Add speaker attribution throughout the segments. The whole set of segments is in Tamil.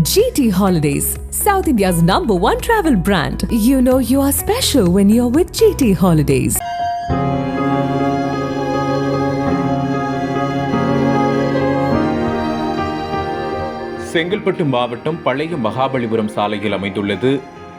Speaker 1: GT Holidays, South India's number one travel brand. You know you are special when you're with GT Holidays.
Speaker 2: Chengalpattu மாவட்டம் பழைய மகாபலிபுரம் சாலையில் அமைந்துள்ளது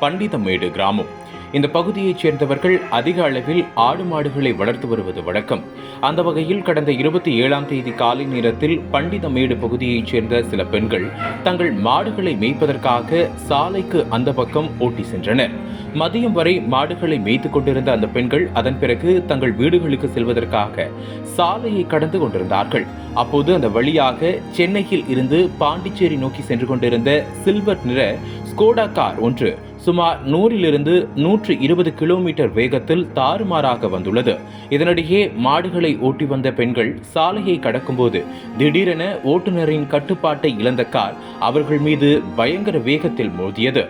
Speaker 2: பண்டிதமேடு கிராமம் இந்த பகுதியைச் சேர்ந்தவர்கள் அதிக அளவில் ஆடு மாடுகளை வளர்த்து வருவது வழக்கம். அந்த வகையில் கடந்த இருபத்தி ஏழாம் தேதி காலை நேரத்தில் பண்டிதமேடு பகுதியைச் சேர்ந்த சில பெண்கள் தங்கள் மாடுகளை மேய்ப்பதற்காக சாலைக்கு அந்த பக்கம் ஓட்டி சென்றனர். மதியம் வரை மாடுகளை மேய்த்துக் கொண்டிருந்த அந்த பெண்கள் அதன் பிறகு தங்கள் வீடுகளுக்கு செல்வதற்காக சாலையை கடந்து கொண்டிருந்தார்கள். அப்போது அந்த வழியாக சென்னையில் இருந்து பாண்டிச்சேரி நோக்கி சென்று கொண்டிருந்த சில்வர் நிற ஸ்கோடா கார் ஒன்று சுமார் நூறிலிருந்து நூற்று இருபது கிலோமீட்டர் வேகத்தில் தாறுமாறாக வந்துள்ளது. இதனிடையே மாடுகளை ஓட்டி வந்த பெண்கள் சாலையை கடக்கும்போது திடீரென ஓட்டுநரின் கட்டுப்பாட்டை இழந்த கார் அவர்கள் மீது பயங்கர வேகத்தில் மோதியது.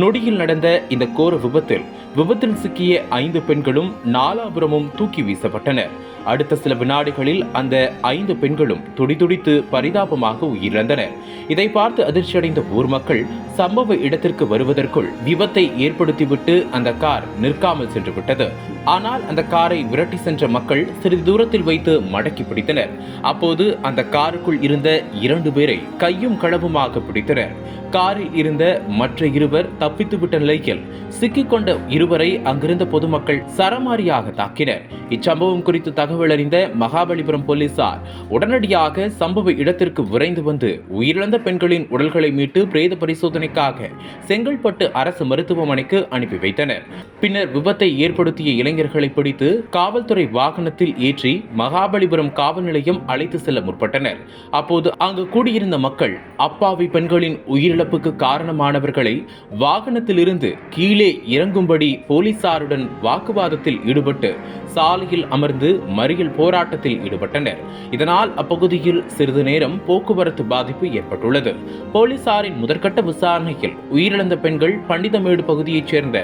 Speaker 2: நொடியில் நடந்த இந்த கோர விபத்தில் விபத்தில் சிக்கிய ஐந்து பெண்களும் நாலாபுரமும் தூக்கி வீசப்பட்டனர். அடுத்த சில வினாடிகளில் அந்த ஐந்து பெண்களும் துடிதுடித்து பரிதாபமாக உயிரிழந்தனர். இதை பார்த்து அதிர்ச்சியடைந்த ஊர் மக்கள் சம்பவ இடத்திற்கு வருவதற்குள் விபத்தை ஏற்படுத்திவிட்டு அந்த கார் நிற்காமல் சென்று விட்டது ஆனால் அந்த காரை விரட்டி சென்ற மக்கள் சிறிது தூரத்தில் வைத்து மடக்கி பிடித்தனர். அப்போது அந்த காருக்குள் இருந்த இரண்டு பேரை கையும் களவுமாக பிடித்தனர். காரில் இருந்த மற்ற இருவர் தப்பித்துவிட்ட நிலையில் சிக்கிக்கொண்ட இருவரை அங்கிருந்த பொதுமக்கள் சரமாரியாக தாக்கினர். இச்சம்பவம் குறித்து தகவல் அறிந்த மகாபலிபுரம் போலீசார் உடனடியாக சம்பவ இடத்திற்கு விரைந்து வந்து உயிரிழந்த பெண்களின் உடல்களை மீட்டு பிரேத பரிசோதனைக்காக செங்கல்பட்டு அரசு மருத்துவமனைக்கு அனுப்பி வைத்தனர். பின்னர் விபத்தை ஏற்படுத்திய இளைஞர்களை பிடித்து காவல்துறை வாகனத்தில் ஏற்றி மகாபலிபுரம் காவல் நிலையம் அழைத்து செல்ல முற்பட்டனர். அப்போது அங்கு கூடியிருந்த மக்கள் அப்பாவி பெண்களின் உயிரிழப்புக்கு காரணமானவர்களை வாகனத்திலிருந்து கீழே இறங்கும்படி போலீசாருடன் வாக்குவாதத்தில் ஈடுபட்டு சாலையில் அமர்ந்து மறியல் போராட்டத்தில் ஈடுபட்டனர். இதனால் அப்பகுதியில் சிறிது நேரம் போக்குவரத்து பாதிப்பு ஏற்பட்டுள்ளது. போலீசாரின் முதற்கட்ட விசாரணையில் உயிரிழந்த பெண்கள் பண்டிதமேடு பகுதியைச் சேர்ந்த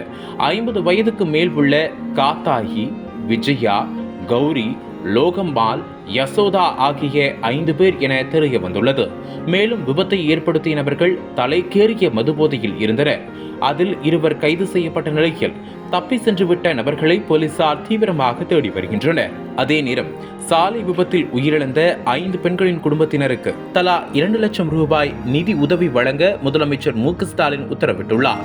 Speaker 2: ஐம்பது வயதுக்கு மேல் உள்ள காத்தாகி விஜயா கௌரி லோகம்பால் யசோதா ஆகிய ஐந்து பேர் என தெரிய வந்துள்ளது. மேலும் விபத்தை ஏற்படுத்திய நபர்கள் தலைக்கேறிய மதுபோதையில் இருந்தனர். அதில் இருவர் கைது செய்யப்பட்ட நிலையில் தப்பி சென்றுவிட்ட நபர்களை போலீசார் தீவிரமாக தேடி வருகின்றனர். அதே நேரம் சாலை விபத்தில் உயிரிழந்த ஐந்து பெண்களின் குடும்பத்தினருக்கு தலா இரண்டு லட்சம் ரூபாய் நிதி உதவி வழங்க முதலமைச்சர் மு ஸ்டாலின் உத்தரவிட்டுள்ளார்.